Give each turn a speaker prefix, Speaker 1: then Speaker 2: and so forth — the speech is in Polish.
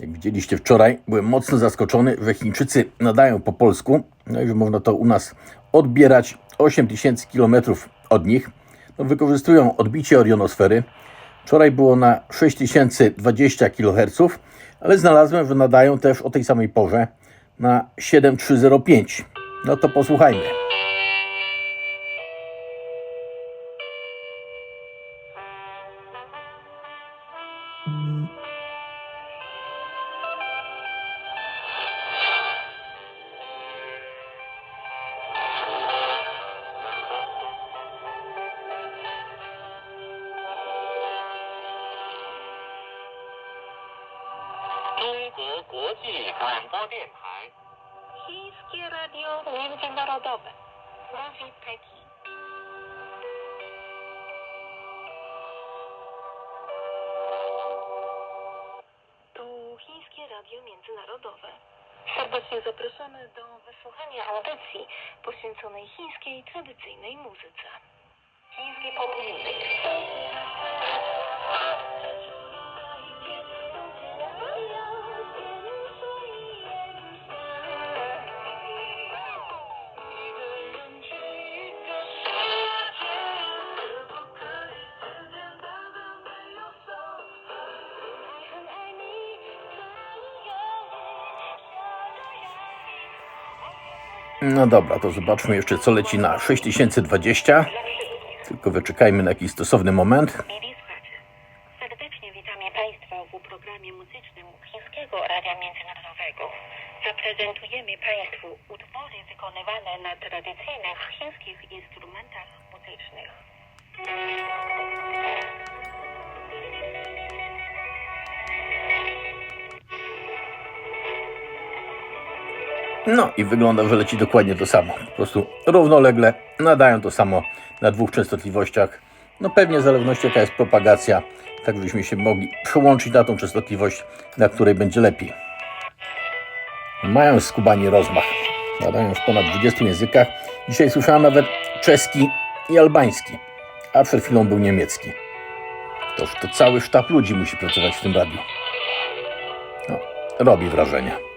Speaker 1: Jak widzieliście wczoraj, byłem mocno zaskoczony, że Chińczycy nadają po polsku, no i że można to u nas odbierać 8000 km od nich. No, wykorzystują odbicie orionosfery. Wczoraj było na 6020 kHz, ale znalazłem, że nadają też o tej samej porze na 7305. No to posłuchajmy.
Speaker 2: Chińskie Radio Międzynarodowe. Mówi Pekin. Tu Chińskie Radio Międzynarodowe. Serdecznie zapraszamy do wysłuchania audycji poświęconej chińskiej tradycyjnej muzyce. Chiński pop music.
Speaker 1: No dobra, to zobaczmy jeszcze co leci na 6020. Tylko wyczekajmy na jakiś stosowny moment.
Speaker 2: Serdecznie witamy Państwa w programie muzycznym Chińskiego Radia Międzynarodowego. Zaprezentujemy Państwu utwory wykonywane na tradycyjnych chińskich instrumentach muzycznych.
Speaker 1: No i wygląda, że leci dokładnie to samo. Po prostu równolegle nadają to samo na dwóch częstotliwościach. No pewnie w zależności jaka jest propagacja, tak byśmy się mogli przełączyć na tą częstotliwość, na której będzie lepiej. Mają skubani rozmach. Nadają w ponad 20 językach. Dzisiaj słyszałem nawet czeski i albański, a przed chwilą był niemiecki. Toż to cały sztab ludzi musi pracować w tym radiu. No, robi wrażenie.